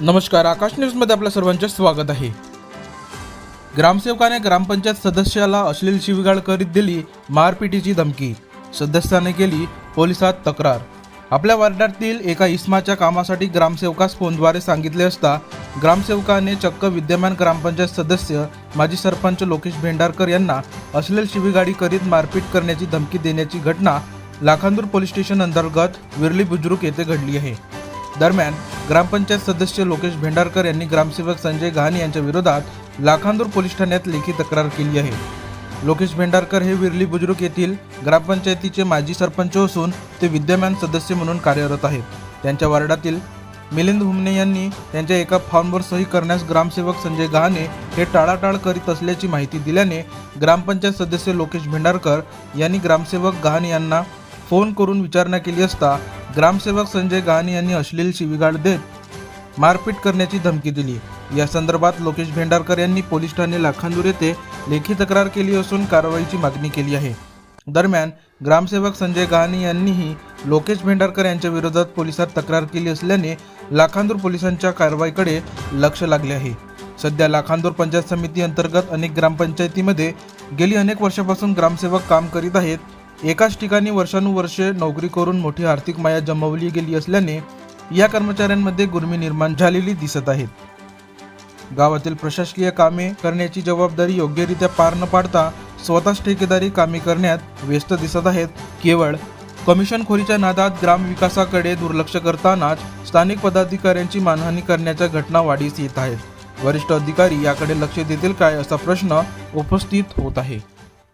नमस्कार आकाश न्यूजमध्ये आपल्या सर्वांचे स्वागत आहे. ग्रामसेवकाने ग्रामपंचायत सदस्याला अश्लील शिवीगाळ करीत दिली मारपिटीची धमकी. सदस्याने केली पोलिसात तक्रार. आपल्या वार्डातील एका इस्माच्या कामासाठी ग्रामसेवकास फोनद्वारे सांगितले असता ग्रामसेवकाने चक्क विद्यमान ग्रामपंचायत सदस्य माजी सरपंच लोकेश भेंडारकर यांना अश्लील शिवीगाडी करीत मारपीट करण्याची धमकी देण्याची घटना लाखांदूर पोलीस स्टेशन अंतर्गत विरली बुजुर्ग येथे घडली आहे. दरम्यान ग्रामपंचायत सदस्य लोकेश भेंडारकर यांनी ग्रामसेवक संजय गहाणे यांच्या विरोधात लाखांदूर पोलीस ठाण्यात लेखी तक्रार केली आहे. लोकेश भेंडारकर हे विरली बुजुर्ग येथील ग्रामपंचायतीचे माजी सरपंच असून ते विद्यमान सदस्य म्हणून कार्यरत आहेत. त्यांच्या वार्डातील मिलिंद हुमने यांनी त्यांच्या एका फॉर्मवर सही करण्यास ग्रामसेवक संजय गहाणे हे टाळाटाळ करीत असल्याची माहिती दिल्याने ग्रामपंचायत सदस्य लोकेश भेंडारकर यांनी ग्रामसेवक गहाणे यांना फोन करून विचारणा केली असता ग्रामसेवक संजय गहाणे यांनी अश्लील शिवीगाळ देत मारपीट करण्याची धमकी दिली. या संदर्भात लोकेश भेंडारकर यांनी पोलीस ठाणे लाखांदूर येथे लेखी तक्रार केली असून कारवाईची मागणी केली आहे. दरम्यान ग्रामसेवक संजय गहाणे यांनीही लोकेश भेंडारकर यांच्या विरोधात पोलिसात तक्रार केली असल्याने लाखांदूर पोलिसांच्या कारवाईकडे लक्ष लागले आहे. सध्या लाखांदूर पंचायत समिती अंतर्गत अनेक ग्रामपंचायतीमध्ये गेली अनेक वर्षापासून ग्रामसेवक काम करीत आहेत. एकाच ठिकाणी वर्षानुवर्षे नोकरी करून मोठी आर्थिक माया जमवली गेली असल्याने या कर्मचाऱ्यांमध्ये गुर्मी निर्माण झालेली दिसत आहेत गावातील प्रशासकीय कामे करण्याची जबाबदारी योग्यरित्या पार न पाडता स्वतःच ठेकेदारी कामे करण्यात व्यस्त दिसत आहेत. केवळ कमिशनखोरीच्या नादात ग्रामविकासाकडे दुर्लक्ष करतानाच स्थानिक पदाधिकाऱ्यांची मानहानी करण्याच्या घटना वाढीस येत आहेत. वरिष्ठ अधिकारी याकडे लक्ष देतील काय असा प्रश्न उपस्थित होत आहे.